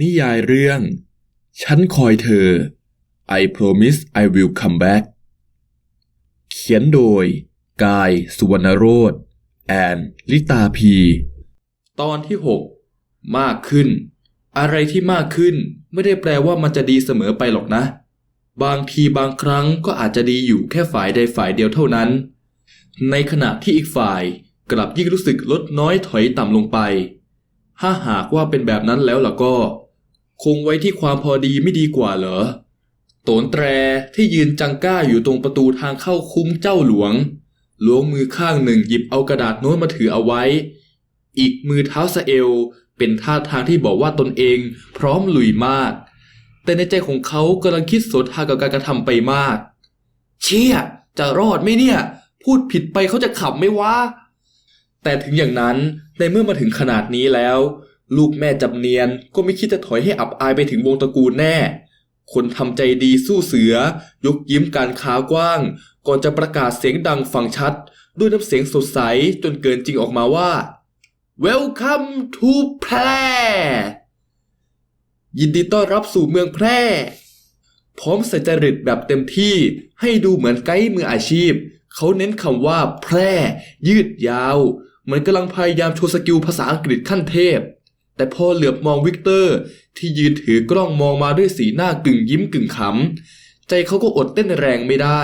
นิยายเรื่อง ฉันคอยเธอ I promise I will come back เขียนโดย กายสุวรรณโรธแอนลิตาพี ตอนที่ 6 มากขึ้น อะไรที่มากขึ้นไม่ได้แปลว่ามันจะดีเสมอไปหรอกนะ บางทีบางครั้งก็อาจจะดีอยู่แค่ฝ่ายใดฝ่ายเดียวเท่านั้น ในขณะที่อีกฝ่ายกลับยิ่งรู้สึกลดน้อยถอยต่ำลงไป ถ้าหากว่าเป็นแบบนั้นแล้วล่ะก็ คงไว้ที่ความพอดีไม่ดีกว่าเหรอ โตนแตรที่ยืนจังก้าอยู่ตรงประตูทางเข้าคุ้มเจ้าหลวง ล้วงมือข้างหนึ่งหยิบเอากระดาษโน้ตมาถือเอาไว้ อีกมือเท้าสะเอลเป็นท่าทางที่บอกว่าตนเองพร้อมลุยมาก แต่ในใจของเขากำลังคิดสวนทากับการกระทำไปมาก เชี่ย จะรอดไหมเนี่ย พูดผิดไปเขาจะขำไหมวะแต่ถึงอย่างนั้นในเมื่อมาถึงขนาดนี้แล้ว ลูกแม่จำเนียนก็ไม่คิดจะถอยให้อับอายไปถึงวงตระกูลแน่ คนทำใจดีสู้เสือ ยกยิ้มการขากว้าง ก่อนจะประกาศเสียงดังฟังชัด ด้วยน้ำเสียงสดใสจนเกินจริงออกมาว่า Welcome to แพร่ยินดีต้อนรับสู่เมืองแพร่ พร้อมใส่จริตแบบเต็มที่ให้ดูเหมือนไกด์มืออาชีพ เขาเน้นคำว่าแพร่ ยืดยาว เหมือนกำลังพยายามโชว์สกิลภาษาอังกฤษขั้นเทพ แต่พอเหลือบมองวิกเตอร์ ที่ยืนถือกล้องมองมาด้วยสีหน้ากึ่งยิ้มกึ่งขำ ใจเขาก็อดเต้นแรงไม่ได้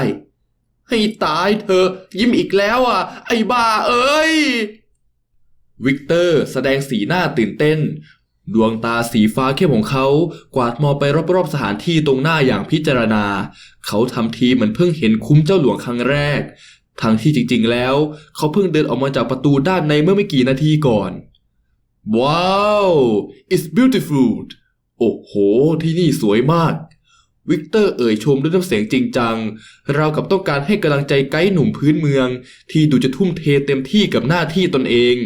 ให้ตายเธอ ยิ้มอีกแล้วอะ ไอ้บ้าเอ้ย วิกเตอร์แสดงสีหน้าตื่นเต้น ดวงตาสีฟ้าเข้มของเขา กวาดมองไปรอบๆสถานที่ตรงหน้าอย่างพิจารณา เขาทำทีเหมือนเพิ่งเห็นคุ้มเจ้าหลวงครั้งแรกทั้งที่จริงๆแล้ว เขาเพิ่งเดินออกมาจากประตูด้านในเมื่อไม่กี่นาทีก่อน ว้าว it's beautiful โอ้โห ที่นี่สวยมาก วิกเตอร์เอ่ยชมด้วยน้ำเสียงจริงจัง ราวกับต้องการให้กำลังใจไกด์หนุ่มพื้นเมือง ที่ดูจะทุ่มเทเต็มที่กับหน้าที่ตนเอง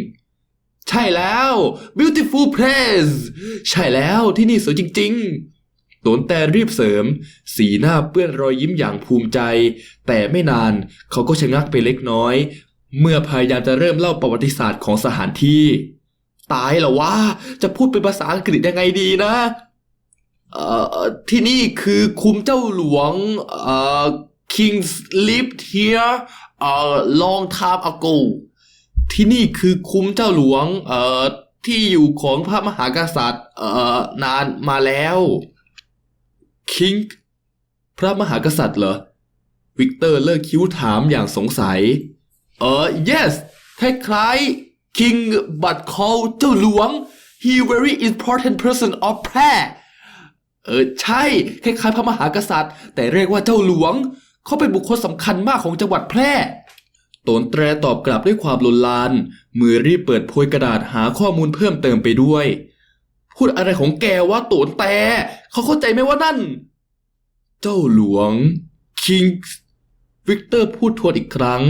ใช่แล้ว beautiful place ใช่แล้วที่นี่สวยจริง ๆโตนแต่รีบเสริม สีหน้าเปื้อนรอยยิ้มอย่างภูมิใจ แต่ไม่นานเขาก็ชะงักไปเล็กน้อย เมื่อพยายามจะเริ่มเล่าประวัติศาสตร์ของสถานที่ ตายเหรอวะ จะพูดเป็นภาษาอังกฤษยังไงดีนะ เอ่อ ที่นี่คือคุมเจ้าหลวง เอ่อ kings lived here เอ่อ long time ago ที่นี่คือคุ้มเจ้าหลวง เอ่อ ที่อยู่ของพระมหากษัตริย์ เอ่อ นานมาแล้วคิงพระมหากษัตริย์เหรอ วิกเตอร์เลิกคิ้วถามอย่างสงสัย เออ yes คล้ายๆ king but call เจ้าหลวง he very important person of แพร่เออใช่ คล้ายๆ พระมหากษัตริย์ แต่เรียกว่าเจ้าหลวง เขาเป็นบุคคลสำคัญมากของจังหวัดแพร่ตนแตรตอบกลับด้วยความลนลาน มือรีบเปิดโพยกระดาษหาข้อมูลเพิ่มเติมไปด้วย พูดอะไรของแกว่าโตนแต่เขาเข้าใจไหมว่านั่น เจ้าหลวงคิงวิกเตอร์พูดทวนอีกครั้ง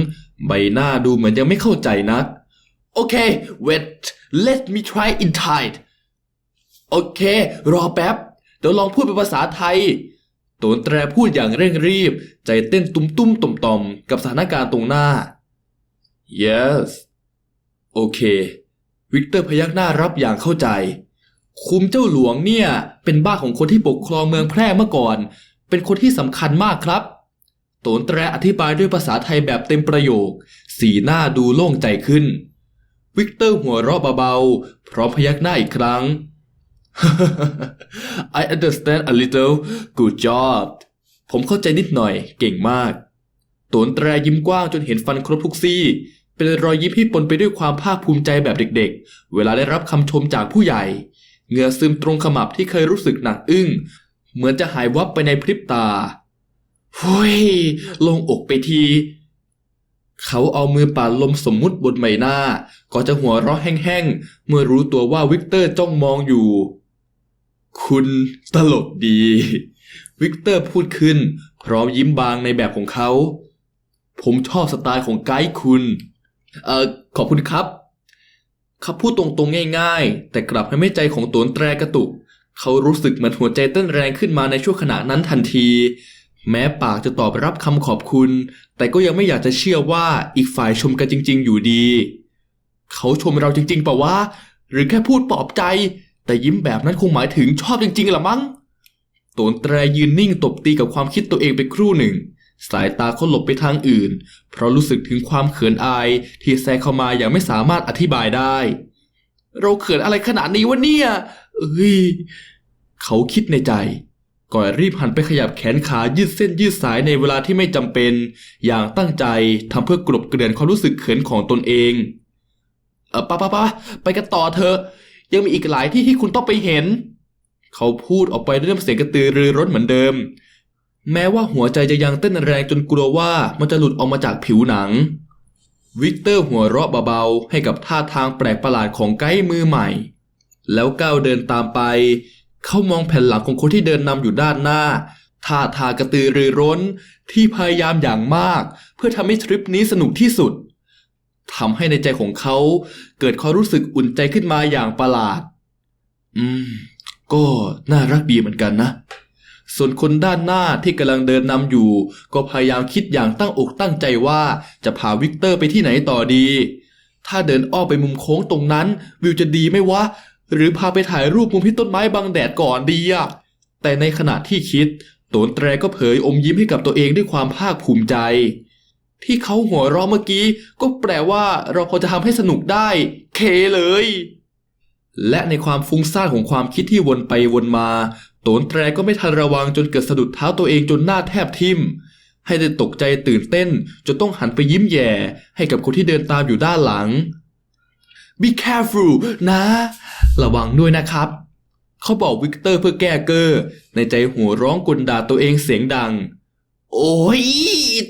ใบหน้าดูเหมือนยังไม่เข้าใจนัก โอเค wait let me try in Thai โอเค รอแป๊บ เดี๋ยวลองพูดเป็นภาษาไทยโตนแตรพูดอย่างเร่งรีบ ใจเต้นตุ้มตุ้มต่อมต่อมๆกับสถานการณ์ตรงหน้า yes โอเค วิกเตอร์พยักหน้ารับอย่างเข้าใจ คุมเจ้าหลวงเนี่ย เป็นบ้านของคนที่ปกครองเมืองแพร่เมื่อก่อน เป็นคนที่สำคัญมากครับ โตนแตรอธิบายด้วยภาษาไทยแบบเต็มประโยค สีหน้าดูโล่งใจขึ้น วิกเตอร์หัวเราะเบาๆ พร้อมพยักหน้าอีกครั้ง I understand a little good job ผมเข้าใจนิดหน่อยเก่งมากโตนแตรยิ้มกว้างจนเห็นฟันครบทุกซี่ เป็นรอยยิ้มที่ปนไปด้วยความภาคภูมิใจแบบเด็กๆ เวลาได้รับคำชมจากผู้ใหญ่ เหงื่อซึมตรงขมับที่เคยรู้สึกหนักอึ้ง เหมือนจะหายวับไปในพริบตาเฮ้ยลงอกไปที เขาเอามือป่าดลมสมมุติบนใบหน้า ก็จะหัวเราะแห้งๆ เมื่อรู้ตัวว่าวิกเตอร์จ้องมองอยู่ คุณตลกดี วิกเตอร์พูดขึ้น พร้อมยิ้มบางในแบบของเขา ผมชอบสไตล์ของไกด์คุณ เอ่อ ขอบคุณครับคำพูดตรงๆง่ายๆ แต่กลับให้ไม่ใจของตวนแตรกระตุก เขารู้สึกเหมือนหัวใจเต้นแรงขึ้นมาในช่วงขณะนั้นทันที แม้ปากจะตอบรับคำขอบคุณ แต่ก็ยังไม่อยากจะเชื่อว่าอีกฝ่ายชมกันจริง ๆ อยู่ดี เขาชมเราจริงๆป่าวะหรือแค่พูดปลอบใจ แต่ยิ้มแบบนั้นคงหมายถึงชอบจริงๆละมั้งตนแตรยืนนิ่งตบตีกับความคิดตัวเองไปครู่หนึ่ง สายตาเขาหลบไปทางอื่น เพราะรู้สึกถึงความเขินอายที่แทรกเข้ามาอย่างไม่สามารถอธิบายได้ เราเขินอะไรขนาดนี้วะเนี่ยเอ้ยเขาคิดในใจ ก่อนรีบหันไปขยับแขนขายืดเส้นยืดสายในเวลาที่ไม่จำเป็น อย่างตั้งใจทำเพื่อกลบเกลื่อนความรู้สึกเขินของตนเอง เออปะปะปะไปกันต่อเถอะ ยังมีอีกหลายที่ที่คุณต้องไปเห็น เขาพูดออกไปด้วยน้ำเสียงกระตือรือร้นเหมือนเดิม แม้ว่าหัวใจจะยังเต้นแรงจนกลัวว่ามันจะหลุดออกมาจากผิวหนัง วิกเตอร์หัวเราะเบาๆให้กับท่าทางแปลกประหลาดของไกด์มือใหม่ แล้วก้าวเดินตามไป เขามองแผ่นหลังของคนที่เดินนำอยู่ด้านหน้าท่าทางกระตือรือร้นที่พยายามอย่างมาก เพื่อทำให้ทริปนี้สนุกที่สุดทำให้ในใจของเขาเกิดความรู้สึกอุ่นใจขึ้นมาอย่างประหลาด อืม ก็น่ารักดีเหมือนกันนะ ส่วนคนด้านหน้าที่กำลังเดินนำอยู่ ก็พยายามคิดอย่างตั้งอกตั้งใจว่าจะพาวิกเตอร์ไปที่ไหนต่อดี ถ้าเดินอ้อมไปมุมโค้งตรงนั้น วิวจะดีไหมวะ หรือพาไปถ่ายรูปมุมที่ต้นไม้บังแดดก่อนดีอะแต่ในขณะที่คิดโตนแตรก็เผยอมยิ้มให้กับตัวเองด้วยความภาคภูมิใจ ที่เขาหัวเราะเมื่อกี้ ก็แปลว่าเราพอจะทำให้สนุกได้ เคเลย และในความฟุ้งซ่านของความคิดที่วนไปวนมา โตนแตรก็ไม่ทันระวังจนเกิดสะดุดเท้าตัวเองจนหน้าแทบทิ่มให้ได้ตกใจตื่นเต้นจนต้องหันไปยิ้มแย่ ให้กับคนที่เดินตามอยู่ด้านหลัง Be careful นะ ระวังด้วยนะครับ เขาบอกวิกเตอร์เพื่อแก้เกอร์ในใจหัวร้องกลด่าตัวเองเสียงดัง โอ้ย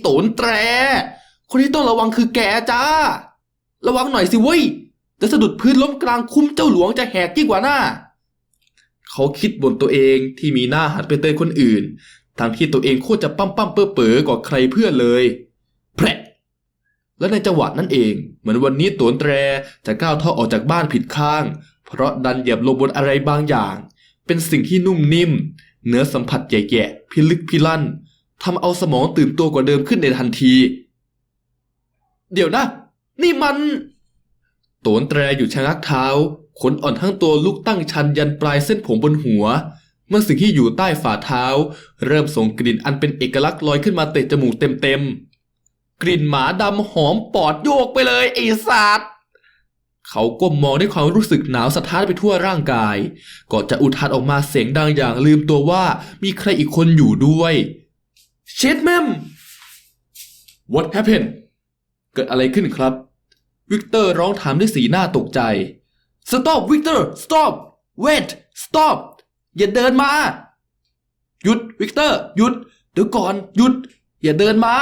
โตนแตร คนที่ต้องระวังคือแกจ้า ระวังหน่อยสิเว้ยจะสะดุดพื้นล้มกลางคุ้มเจ้าหลวงจะแหกยิ่งกว่าหน้า เขาคิดบนตัวเองที่มีหน้าหันไปเตือนคนอื่นทั้งที่ตัวเองโคตรจะปั้มปั้มเปื้อเป๋อกว่าใครเพื่อนเลยแพะ และในจังหวะนั้นเอง เหมือนวันนี้ตวนแตรจะก้าวเท้าออกจากบ้านผิดข้าง เพราะดันเหยียบลงบนอะไรบางอย่าง เป็นสิ่งที่นุ่มนิ่ม เนื้อสัมผัสแย่ๆพิลึกพิลั่นทำเอาสมองตื่นตัวกว่าเดิมขึ้นในทันที เดี๋ยวนะ นี่มันโตนแตรอยู่ชะงักเท้า ขนอ่อนทั้งตัวลุกตั้งชันยันปลายเส้นผมบนหัว เมื่อสิ่งที่อยู่ใต้ฝ่าเท้า เริ่มส่งกลิ่นอันเป็นเอกลักษณ์ลอยขึ้นมาเตะจมูกเต็มๆ กลิ่นหมาดำหอมปอดโยกไปเลยไอ้สัตว์เขาก้มมองด้วยความรู้สึกหนาวสะท้านไปทั่วร่างกายก่อนจะอุทานออกมาเสียงดังอย่างลืมตัวว่ามีใครอีกคนอยู่ด้วยเชดแมม What happened เกิดอะไรขึ้นครับ วิกเตอร์ร้องถามด้วยสีหน้าตกใจ Stop วิกเตอร์ Stop Wait Stop อย่าเดินมา หยุดวิกเตอร์ หยุด เดี๋ยวก่อน หยุด อย่าเดินมา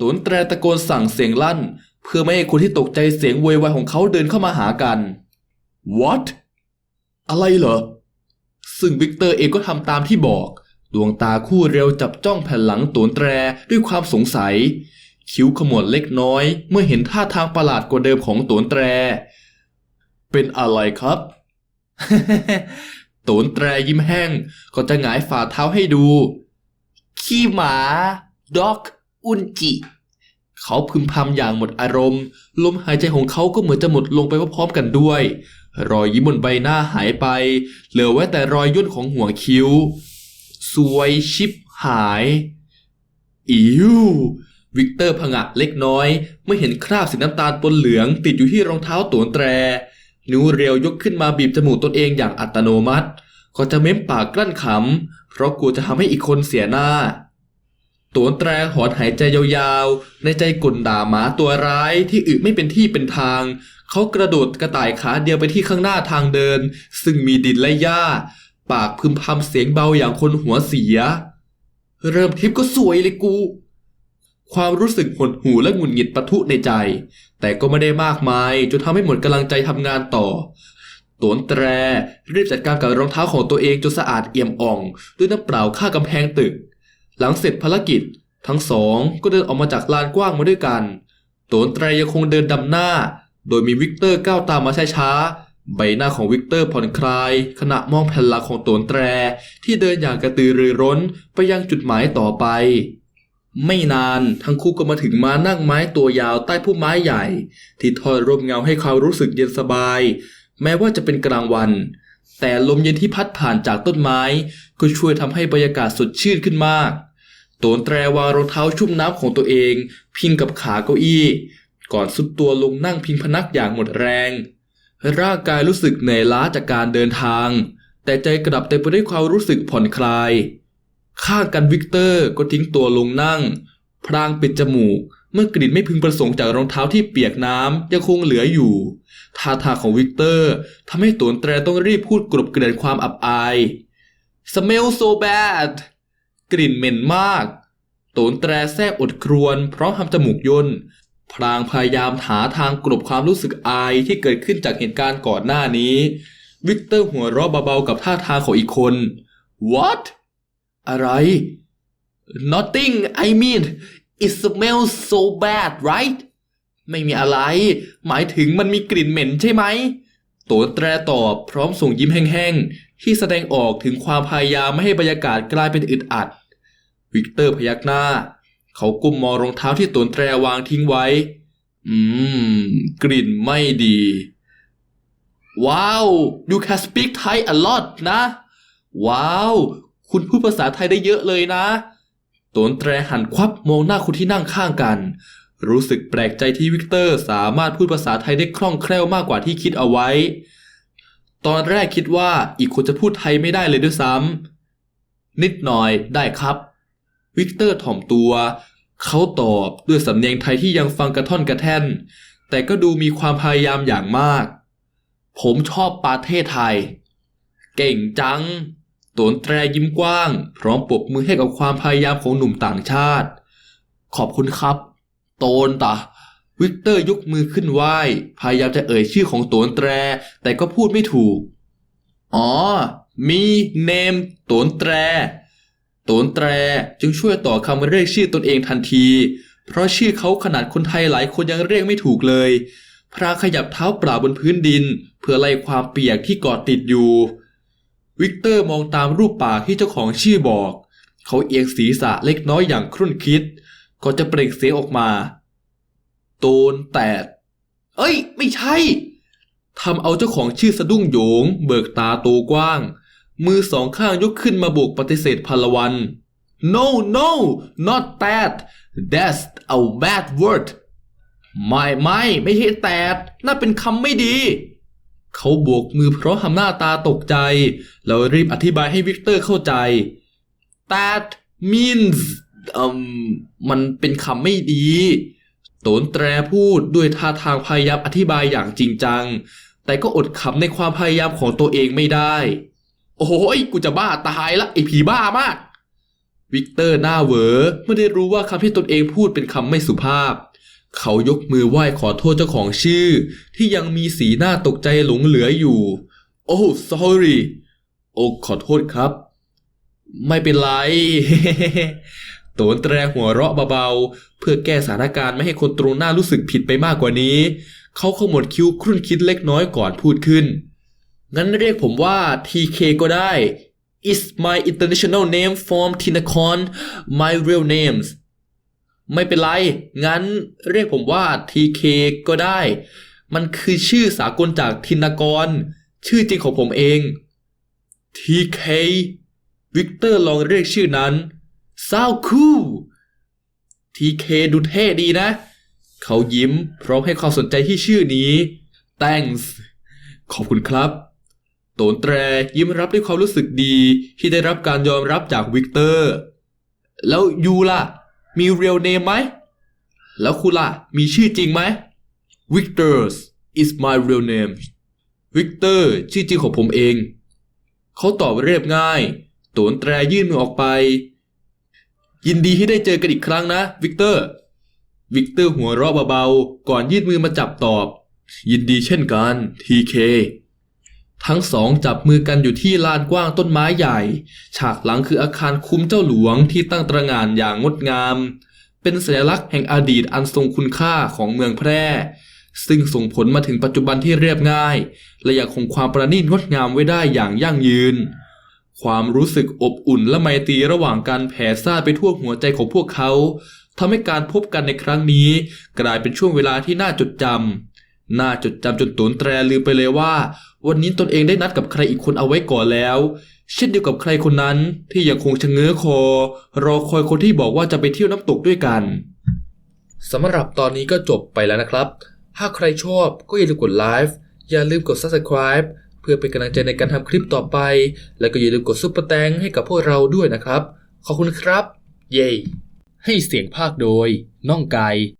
ตุนแตรตะโกนสั่งเสียงลั่น เพื่อไม่ให้คนที่ตกใจเสียงโวยวายของเขาเดินเข้ามาหากัน What อะไรเหรอ ซึ่งวิกเตอร์เองก็ทำตามที่บอก ดวงตาคู่เร็วจับจ้องแผ่นหลังตุนแตรด้วยความสงสัย คิ้วขมวดเล็กน้อย เมื่อเห็นท่าทางประหลาดกว่าเดิมของโตนแตร เป็นอะไรครับโตนแตรยิ้มแห้งก็จะหงายฝ่าเท้าให้ดู ขี้หมาด็อก อุนจิ เขาพึมพำอย่างหมดอารมณ์ ลมหายใจของเขาก็เหมือนจะหมดลงไปพร้อมๆกันด้วย รอยยิ้มบนใบหน้าหายไป เหลือไว้แต่รอยย่นของหัวคิ้ว สวยชิบหาย อิววิกเตอร์ผงะเล็กน้อย เมื่อเห็นคราบสีน้ำตาลปนเหลือง ติดอยู่ที่รองเท้าตวนแตร นิ้วเรียวยกขึ้นมาบีบจมูกตนเองอย่างอัตโนมัติ ก็จะเม้มปากกลั้นขำ เพราะกลัวจะทำให้อีกคนเสียหน้า ตวนแตรหอนหายใจยาวๆ ในใจกลด่าหมาตัวร้ายที่อึไม่เป็นที่เป็นทาง เขากระโดดกระต่ายขาเดียวไปที่ข้างหน้าทางเดิน ซึ่งมีดินและหญ้า ปากพึมพำเสียงเบาอย่างคนหัวเสีย เริ่มทิปก็สวยเลยกู ความรู้สึกหดหูและหงุดหงิดปะทุในใจ แต่ก็ไม่ได้มากมายจนทำให้หมดกำลังใจทำงานต่อตวนแตรรีบจัดการกับรองเท้าของตัวเองจนสะอาดเอี่ยมอ่อง ด้วยน้ำเปล่าค่ากำแพงตึก หลังเสร็จภารกิจ ทั้งสองก็เดินออกมาจากลานกว้างมาด้วยกันตนแตรยังคงเดินดำหน้า โดยมีวิกเตอร์ก้าวตามมาช้าๆ ใบหน้าของวิกเตอร์ผ่อนคลาย ขณะมองแผ่นหลังของตนแตร ที่เดินอย่างกระตือรือร้นไปยังจุดหมายต่อไป ไม่นานทั้งคู่ก็มาถึงมานั่งไม้ตัวยาวใต้พุ่มไม้ใหญ่ ที่ทอดร่มเงาให้เขารู้สึกเย็นสบาย แม้ว่าจะเป็นกลางวันแต่ลมเย็นที่พัดผ่านจากต้นไม้ ก็ช่วยทำให้บรรยากาศสดชื่นขึ้นมาก ตนแตรวางรองเท้าชุ่มน้ำของตัวเอง พิงกับขาเก้าอี้ ก่อนสุดตัวลงนั่งพิงพนักอย่างหมดแรง ร่างกายรู้สึกเหนื่อยล้าจากการเดินทาง แต่ใจกลับเต็มไปด้วยความรู้สึกผ่อนคลาย ข้างกันวิกเตอร์ก็ทิ้งตัวลงนั่ง พรางปิดจมูกเมื่อกลิ่นไม่พึงประสงค์จากรองเท้าที่เปียกน้ำยังคงเหลืออยู่ ท่าทางของวิกเตอร์ทำให้ตวนแตรต้องรีบพูดกลบเกลื่อนความอับอาย smell so bad กลิ่นเหม็นมากโตนแตรแทรกอดครวญเพราะทำจมูกย่นพลางพยายามหาทางกลบความรู้สึกอายที่เกิดขึ้นจากเหตุการณ์ก่อนหน้านี้ วิกเตอร์หัวเราะเบาๆกับท่าทางของอีกคน what อะไร nothing I mean it smells so bad right ไม่มีอะไร หมายถึงมันมีกลิ่นเหม็นใช่ไหม โตนแตรตอบพร้อมส่งยิ้มแห้งๆ ที่แสดงออกถึงความพยายามไม่ให้บรรยากาศกลายเป็นอึดอัด วิกเตอร์พยักหน้า เขากุมมองรองเท้าที่โตนแตรวางทิ้งไว้ อืม กลิ่นไม่ดี ว้าว you can speak Thai a lot นะ ว้าว คุณพูดภาษาไทยได้เยอะเลยนะ โตนแตรหันควับมองหน้าคนที่นั่งข้างกัน รู้สึกแปลกใจที่วิกเตอร์สามารถพูดภาษาไทยได้คล่องแคล่วมากกว่าที่คิดเอาไว้ ตอนแรกคิดว่าอีกคนจะพูดไทยไม่ได้เลยด้วยซ้ำนิดหน่อยได้ครับ วิกเตอร์ถ่อมตัว เขาตอบด้วยสำเนียงไทยที่ยังฟังกระท่อนกระแท่น แต่ก็ดูมีความพยายามอย่างมาก ผมชอบประเทศไทย เก่งจังตนแตรยิ้มกว้าง พร้อมปรบมือให้กับความพยายามของหนุ่มต่างชาติ ขอบคุณครับ โตนตะวิกเตอร์ยกมือขึ้นไหว้พยายามจะเอ่ยชื่อของโตนแตร แต่ก็พูดไม่ถูก อ๋อ มีเนมโตนแตรโตนแตรจึงช่วยต่อคำเรียกชื่อตนเองทันที เพราะชื่อเขาขนาดคนไทยหลายคนยังเรียกไม่ถูกเลย พรางขยับเท้าเปล่าบนพื้นดิน เพื่อไล่ความเปียกที่เกาะติดอยู่ วิกเตอร์มองตามรูปปากที่เจ้าของชื่อบอก เขาเอียงศีรษะเล็กน้อยอย่างครุ่นคิด ก่อนจะเปล่งเสียงออกมาโตนแตด เอ้ย ไม่ใช่ทำเอาเจ้าของชื่อสะดุ้งโหยง เบิกตาโตกว้าง มือสองข้างยกขึ้นมาโบกปฏิเสธพลวัน no no not that that's a bad word ไม่ไม่ไม่ใช่แตดนั่นเป็นคำไม่ดี เขาโบกมือเพราะทำหน้าตาตกใจ แล้วรีบอธิบายให้วิกเตอร์เข้าใจ that means มมันเป็นคำไม่ดี โตนแตรพูดด้วยท่าทางพยายามอธิบายอย่างจริงจัง แต่ก็อดขำในความพยายามของตัวเองไม่ได้ โอ้ยกูจะบ้าตายละไอผีบ้ามาก วิกเตอร์หน้าเวอไม่ได้รู้ว่าคำที่ตนเองพูดเป็นคำไม่สุภาพ เขายกมือไหว้ขอโทษเจ้าของชื่อ ที่ยังมีสีหน้าตกใจหลงเหลืออยู่ โอ้ sorry โอ้ขอโทษครับ ไม่เป็นไร โตนแตรหัวเราะเบาๆ เพื่อแก้สถานการณ์ไม่ให้คนตรงหน้ารู้สึกผิดไปมากกว่านี้ เขาขมวดคิ้วครุ่นคิดเล็กน้อยก่อนพูดขึ้น งั้นเรียกผมว่า TK ก็ได้ Is my international name from Tinacon my real names ไม่เป็นไร งั้นเรียกผมว่า TK ก็ได้ มันคือชื่อสากลจากทินากร ชื่อจริงของผมเอง TK วิกเตอร์ลองเรียกชื่อนั้น Sound cool TK ดูเท่ดีนะ เขายิ้มพร้อมให้ความสนใจที่ชื่อนี้ Thanks ขอบคุณครับ โตนแตรยิ้มรับด้วยความรู้สึกดีที่ได้รับการยอมรับจากวิกเตอร์ แล้วยูล่ะ มีเรียลเนมไหม แล้วคุณล่ะ มีชื่อจริงไหม Victor's is my real name วิกเตอร์ชื่อจริงของผมเอง เขาตอบเรียบง่าย โตนแตรยื่นมือออกไป ยินดีที่ได้เจอกันอีกครั้งนะวิกเตอร์ วิกเตอร์หัวเราะเบาๆ ก่อนยื่นมือมาจับตอบ ยินดีเช่นกันทีเคทั้งสองจับมือกันอยู่ที่ลานกว้างต้นไม้ใหญ่ ฉากหลังคืออาคารคุ้มเจ้าหลวงที่ตั้งตระหง่านอย่างงดงาม เป็นสัญลักษณ์แห่งอดีตอันทรงคุณค่าของเมืองแพร่ ซึ่งส่งผลมาถึงปัจจุบันที่เรียบง่าย และยังคงความประณีตงดงามไว้ได้อย่างยั่งยืน ความรู้สึกอบอุ่นและไมตรีระหว่างกันแผ่ซ่านไปทั่วหัวใจของพวกเขาทำให้การพบกันในครั้งนี้ กลายเป็นช่วงเวลาที่น่าจดจำน่าจดจำจนตุนแตรลืมไปเลยว่า วันนี้ตนเองได้นัดกับใครอีกคนเอาไว้ก่อนแล้ว เช่นเดียวกับใครคนนั้นที่ยังคงชะเง้อคอ รอคอยคนที่บอกว่าจะไปเที่ยวน้ำตกด้วยกันสำหรับตอนนี้ก็จบไปแล้วนะครับ ถ้าใครชอบก็อย่าลืมกดไลฟ์อย่าลืมกด Subscribe เพื่อเป็นกำลังใจในการทำคลิปต่อไป แล้วก็อย่าลืมกดซุปเปอร์แตงให้กับพวกเราด้วยนะครับ ขอบคุณครับ เย้ให้เสียงภาคโดย น้องไก่